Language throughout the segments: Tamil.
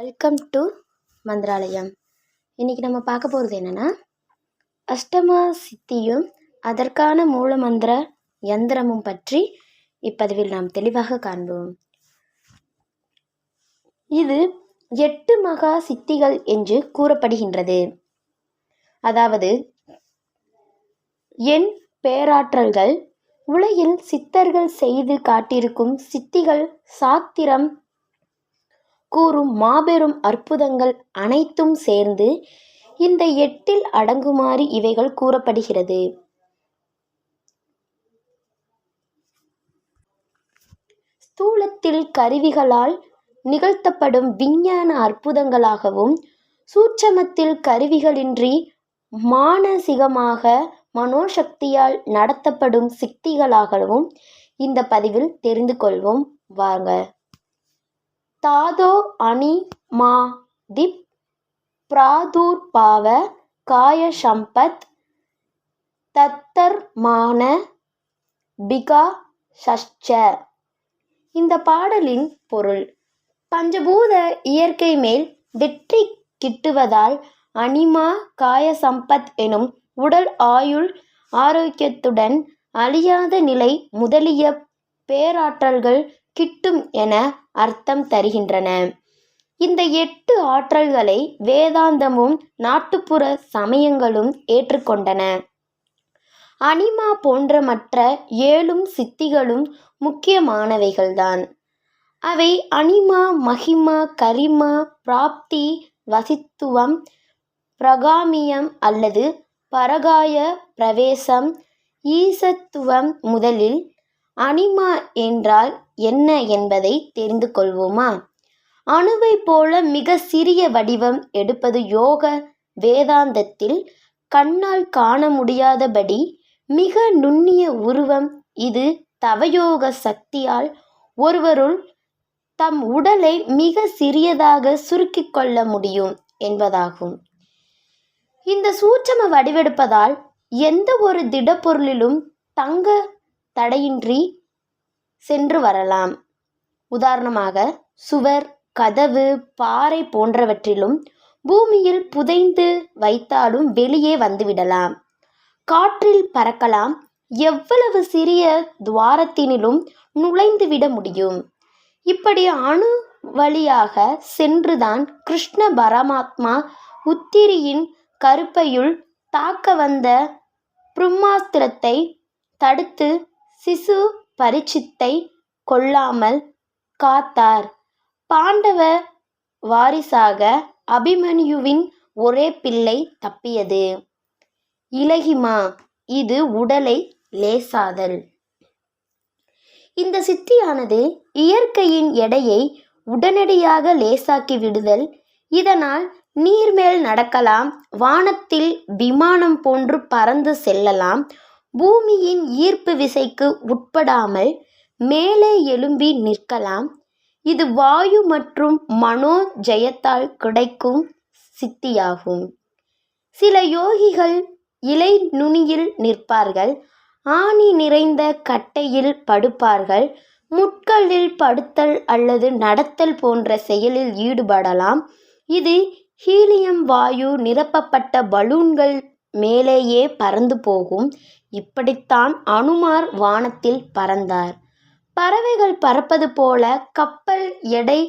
Welcome to Mantralayam. இன்றைக்கி நம்ம பார்க்க போகிறது என்னென்னா அஷ்டமா சித்தியும் அதற்கான மூல மந்திர யந்திரமும் பற்றி இப்பதிவில் நாம் தெளிவாக காண்போம். இது எட்டு மகா சித்திகள் என்று கூறப்படுகின்றது. அதாவது என் பேராற்றல்கள் உலகில் சித்தர்கள் செய்து காட்டியிருக்கும் சித்திகள் சாத்திரம் கூறும் மாபெரும் அற்புதங்கள் அனைத்தும் சேர்ந்து இந்த எட்டில் அடங்குமாறு இவைகள் கூறப்படுகிறது. ஸ்தூலத்தில் கருவிகளால் நிகழ்த்தப்படும் விஞ்ஞான அற்புதங்களாகவும் சூட்சமத்தில் கருவிகளின்றி மானசிகமாக மனோசக்தியால் நடத்தப்படும் சித்திகளாகவும் இந்த பதிவில் தெரிந்து கொள்வோம். வாங்க. தாதோ அனி மா திப் பிராதுர்பாவ காயசம்பத் தத்தர்மான பிகா சஷ்ச இந்த பாடலின் பொருள் பஞ்சபூத இயற்கை மேல் வெற்றி கிட்டுவதால் அனிமா காயசம்பத் எனும் உடல் ஆயுள் ஆரோக்கியத்துடன் அழியாத நிலை முதலிய பேராற்றல்கள் கிட்டும் என அர்த்தம் தருகின்றன. இந்த எட்டு ஆற்றல்களை வேதாந்தமும் நாட்டுப்புற சமயங்களும் ஏற்றுக்கொண்டன. அனிமா போன்ற மற்ற ஏழும் சித்திகளும் முக்கியமானவைகள்தான். அவை அனிமா மகிமா கரிமா பிராப்தி வசித்துவம் பிரகாமியம் அல்லது பரகாய பிரவேசம் ஈசத்துவம் முதலில் அனிமா என்றால் என்ன என்பதை தெரிந்து கொள்வோமா? அணுவை போல மிக சிறிய வடிவம் எடுப்பது யோக வேதாந்தத்தில் கண்ணால் காண முடியாதபடி மிக நுண்ணிய உருவம் இது தவயோக சக்தியால் ஒருவருள் தம் உடலை மிக சிறியதாக சுருக்கிக் கொள்ள முடியும் என்பதாகும். இந்த சூட்சம வடிவெடுப்பதால் எந்த ஒரு திடப்பொருளிலும் தங்க தடையின்றி சென்று வரலாம். உதாரணமாக சுவர் கதவு பாறை போன்றவற்றிலும் பூமியில் புதைந்து வைத்தாலும் வெளியே வந்துவிடலாம். காற்றில் பறக்கலாம். எவ்வளவு சிறிய துவாரத்தினிலும் நுழைந்து விட முடியும். இப்படி அணு வழியாக சென்றுதான் கிருஷ்ண பரமாத்மா உத்திரியின் கருப்பையுள் தாக்க வந்த பிரம்மாஸ்திரத்தை தடுத்து சிசு பரிச்சித்தை கொல்லாமல் காத்தார். பாண்டவ வாரிசாக அபிமன்யுவின் ஒரே பிள்ளை தப்பியது. இலகிமா இது உடலை லேசாதல். இந்த சித்தியானது இயற்கையின் எடையை உடனடியாக லேசாக்கி விடுதல். இதனால் நீர்மேல் நடக்கலாம் வானத்தில் விமானம் போன்று பறந்து செல்லலாம் பூமியின் ஈர்ப்பு விசைக்கு உட்படாமல் மேலே எழும்பி நிற்கலாம். இது வாயு மற்றும் மனோ ஜெயத்தால் கிடைக்கும் சித்தியாகும். சில யோகிகள் இலை நுனியில் நிற்பார்கள். ஆணி நிறைந்த கட்டையில் படுப்பார்கள். முட்களில் படுத்தல் அல்லது நடத்தல் போன்ற செயலில் ஈடுபடலாம். இது ஹீலியம் வாயு நிரப்பப்பட்ட பலூன்கள் மேலேயே பறந்து போகும். இப்படித்தான் அனுமார் வானத்தில் பறந்தார். பறவைகள் பறப்பது போல கப்பல் எடை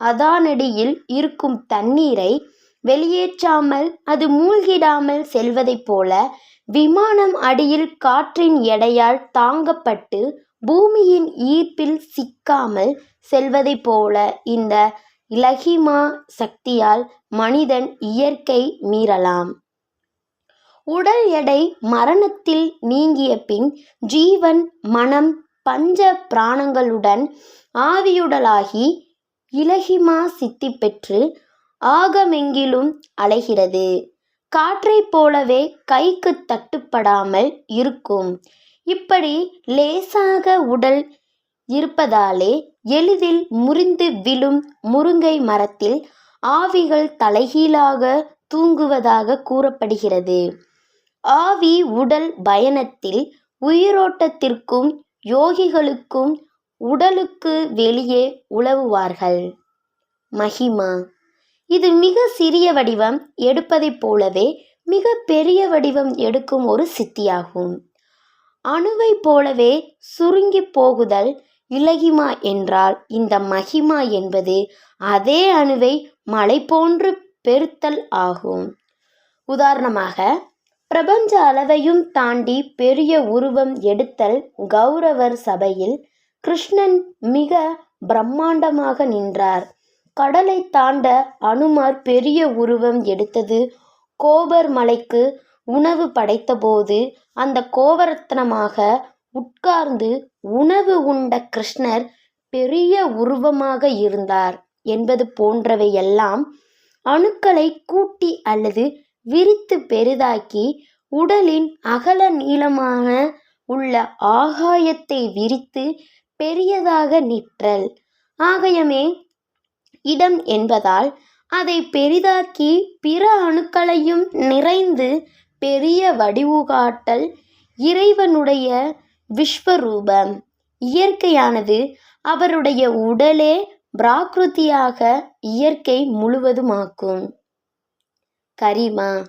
அதானடியில் இருக்கும் தண்ணீரை வெளியேற்றாமல் அது மூழ்கிடாமல் செல்வதைப் போல விமானம் அடியில் காற்றின் எடையால் தாங்கப்பட்டு பூமியின் ஈர்ப்பில் சிக்காமல் செல்வதைப் போல இந்த இலகிமா சக்தியால் மனிதன் இயற்கை மீறலாம். உடல் எடை மரணத்தில் நீங்கிய பின் ஜீவன் மனம் பஞ்ச பிராணங்களுடன் ஆவியுடலாகி இலகிமா சித்தி பெற்று ஆகமெங்கிலும் அலைகிறது. காற்றைப் போலவே கைக்கு தட்டுப்படாமல் இருக்கும். இப்படி லேசாக உடல் இருப்பதாலே எளிதில் முறிந்து விழும் முருங்கை மரத்தில் ஆவிகள் தலைகீழாக தூங்குவதாக கூறப்படுகிறது. ஆவி உடல் பயணத்தில் உயிரோட்டத்திற்கும் யோகிகளுக்கும் உடலுக்கு வெளியே உழவுவார்கள். மகிமா. இது மிக சிறிய வடிவம் எடுப்பதைப் போலவே மிக பெரிய வடிவம் எடுக்கும் ஒரு சித்தியாகும். அணுவைப் போலவே சுருங்கி போகுதல் இலகிமா என்றால் இந்த மகிமா என்பது அதே அணுவை மலை போன்று பெருத்தல் ஆகும். உதாரணமாக பிரபஞ்ச அளவையும் தாண்டி பெரிய உருவம் எடுத்தல் கௌரவர் சபையில் கிருஷ்ணன் மிக பிரம்மாண்டமாக நின்றார். கடலை தாண்ட அனுமார் பெரிய உருவம் எடுத்தது கோபர் மலைக்கு உணவு படைத்தபோது அந்த கோவரத்னமாக உட்கார்ந்து உணவு உண்ட கிருஷ்ணர் பெரிய உருவமாக இருந்தார் என்பது போன்றவையெல்லாம் அணுக்களை கூட்டி அல்லது விரித்து பெரிதாக்கி உடலின் அகல நீளமாக உள்ள ஆகாயத்தை விரித்து பெரியதாக நிற்றல். ஆகையமே இடம் என்பதால் அதை பெரிதாக்கி பிற அணுக்களையும் நிறைந்து பெரிய வடிவுகாட்டல் இறைவனுடைய விஸ்வரூபம். இயற்கையானது அவருடைய உடலே பிராகிருதியாக இயற்கை முழுவதுமாக்கும். கரிமா.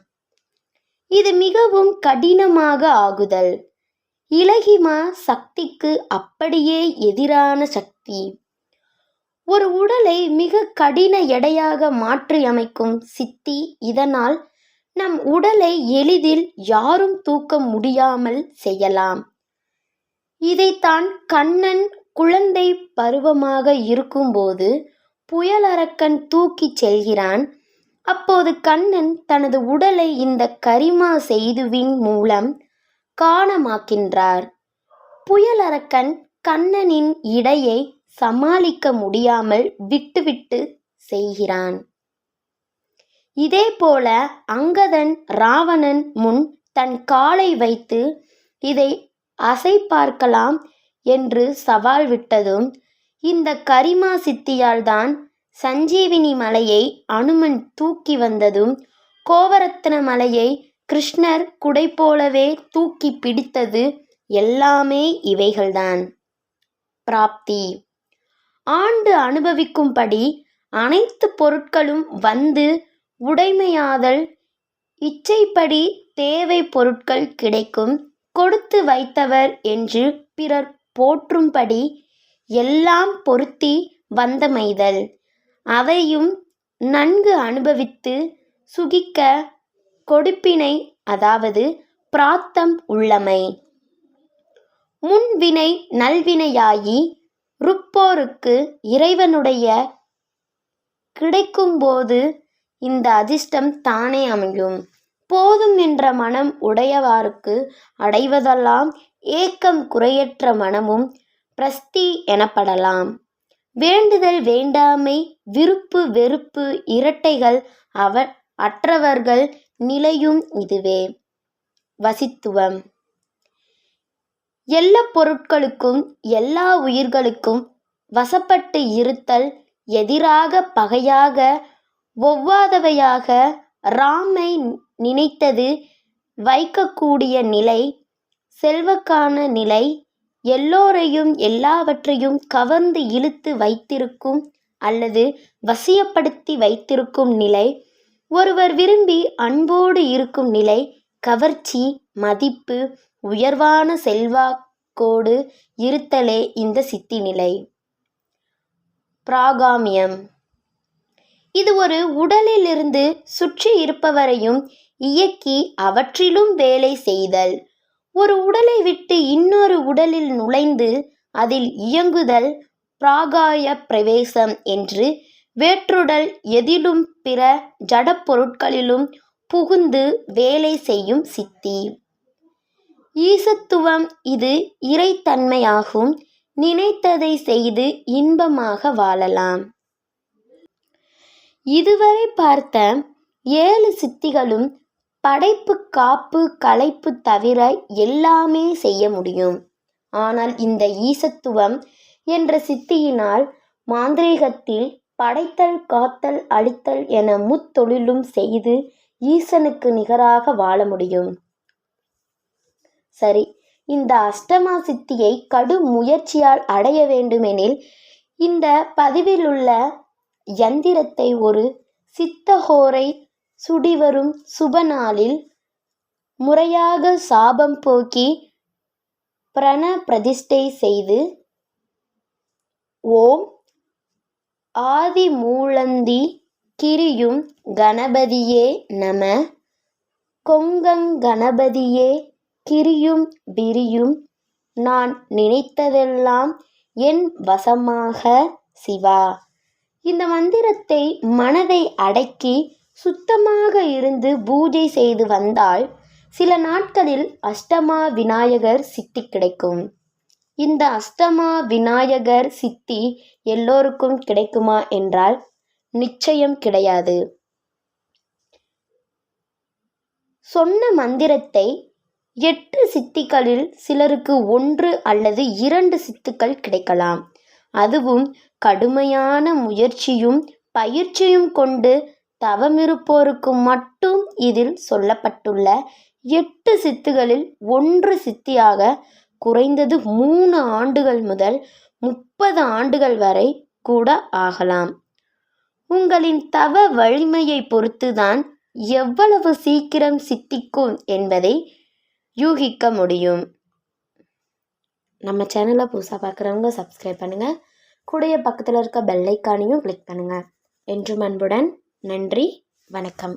இது மிகவும் கடினமாக ஆகுதல். இலகிமா சக்திக்கு அப்படியே எதிரான சக்தி. ஒரு உடலை மிக கடின எடையாக மாற்றியமைக்கும் சித்தி இதனால் நம் உடலை எளிதில் யாரும் தூக்க முடியாமல் செய்யலாம். இதைத்தான் கண்ணன் குழந்தை பருவமாக இருக்கும்போது புயலரக்கன் தூக்கிச் செல்கிறான். அப்போது கண்ணன் தனது உடலை இந்த கரிமா செய்துவின் மூலம் காணமாக்கின்றார். புயலரக்கன் கண்ணனின் இடையை சமாளிக்க முடியாமல் விட்டுவிட்டு செய்கிறான். இதேபோல அங்கதன் ராவணன் முன் தன் காலை வைத்து இதை அசை பார்க்கலாம் என்று சவால் விட்டதும் இந்த கரிமா சித்தியால்தான் சஞ்சீவினி மலையை அனுமன் தூக்கி வந்ததும் கோவரத்ன மலையை கிருஷ்ணர் குடை போலவே தூக்கி பிடித்தது எல்லாமே இவைகள்தான். பிராப்தி. ஆண்டு அனுபவிக்கும்படி அனைத்து பொருட்களும் வந்து உடைமையாதல் இச்சைப்படி தேவை பொருட்கள் கிடைக்கும் கொடுத்து வைத்தவர் என்று பிறர் போற்றும்படி எல்லாம் பொருத்தி வந்தமைதல். அவையும் நன்கு அனுபவித்து சுகிக்க கொடுப்பினை அதாவது பிராத்தம் உள்ளமை. முன்வினை நல்வினையாகி ருப்போருக்கு இறைவனுடைய கிடைக்கும்போது இந்த அதிர்ஷ்டம் தானே அமையும். போதும் என்ற மனம் உடையவாருக்கு அடைவதெல்லாம் ஏக்கம் குறையற்ற மனமும் பிரஸ்தி எனப்படலாம். வேண்டுதல் வேண்டாமை விருப்பு வெறுப்பு இரட்டைகள் அவ அற்றவர்கள் நிலையும் இதுவே. வசித்துவம். எல்லா பொருட்களுக்கும் எல்லா உயிர்களுக்கும் வசப்பட்டு இருத்தல் எதிராக பகையாக ஒவ்வாதவையாக ராமை நினைத்தது வைக்கக்கூடிய நிலை செல்வக்கான நிலை எல்லோரையும் எல்லாவற்றையும் கவர்ந்து இழுத்து வைத்திருக்கும் அல்லது வசியப்படுத்தி வைத்திருக்கும் நிலை ஒருவர் விரும்பி அன்போடு இருக்கும் நிலை கவர்ச்சி மதிப்பு உயர்வான செல்வாக்கோடு இருத்தலே இந்த சித்தி நிலை. பிராகாமியம். இது ஒரு உடலிலிருந்து சுற்றி இருப்பவரையும் இயக்கி அவற்றிலும் வேலை செய்தல். ஒரு உடலை விட்டு இன்னொரு உடலில் நுழைந்து அதில் இயங்குதல் பிராகாய பிரவேசம் என்று வேற்றுடல் எதிலும் பிற ஜடப்பொருட்களிலும் புகுந்து வேலை செய்யும் சித்தி. ஈசத்துவம் இது இறைத்தன்மையாகும். நினைத்ததை செய்து இன்பமாக வாழலாம். இதுவரை பார்த்த ஏழு சித்திகளும் படைப்பு காப்பு கலைப்பு தவிர எல்லாமே செய்ய முடியும். ஆனால் இந்த ஈசத்துவம் என்ற சித்தியினால் மாந்திரீகத்தில் படைத்தல் காத்தல் அழித்தல் என முத்தொழிலும் செய்து ஈசனுக்கு நிகராக வாழ முடியும். சரி இந்த அஷ்டமா சித்தியை கடும் முயற்சியால் அடைய வேண்டுமெனில் இந்த பதிவில் உள்ள யந்திரத்தை ஒரு சித்தஹோரை சுடிவரும் சுபநாளில் முறையாக சாபம் போக்கி பிரண பிரதிஷ்டை செய்து ஓம் ஆதி மூலந்தி கிரியும் கணபதியே நம. கொங்கங்கணபதியே கிரியும் பிரியும் நான் நினைத்ததெல்லாம் என் வசமாக சிவா. இந்த மந்திரத்தை மனதை அடக்கி சுத்தமாக இருந்து பூஜை செய்து வந்தால் சில நாட்களில் அஷ்டமா விநாயகர் சித்தி கிடைக்கும். இந்த அஷ்டமா விநாயகர் சித்தி எல்லோருக்கும் கிடைக்குமா என்றால் நிச்சயம் கிடையாது. சொன்ன மந்திரத்தை எட்டு சித்திகளில் சிலருக்கு ஒன்று அல்லது இரண்டு சித்துக்கள் கிடைக்கலாம். அதுவும் கடுமையான முயற்சியும் பயிற்சியும் கொண்டு தவமிருப்போருக்கு மட்டும் இதில் சொல்லப்பட்டுள்ள எட்டு சித்துகளில் ஒன்று சித்தியாக குறைந்தது மூணு ஆண்டுகள் முதல் முப்பது ஆண்டுகள் வரை கூட ஆகலாம். உங்களின் தவ வலிமையை பொறுத்துதான் எவ்வளவு சீக்கிரம் சித்திக்கும் என்பதை யூகிக்க முடியும். நம்ம சேனலை புதுசாக பார்க்குறவங்க சப்ஸ்கிரைப் பண்ணுங்கள் கூடைய பக்கத்தில் இருக்க பெல்லைக்கானையும் கிளிக் பண்ணுங்கள் என்றும் அன்புடன் நன்றி வணக்கம்.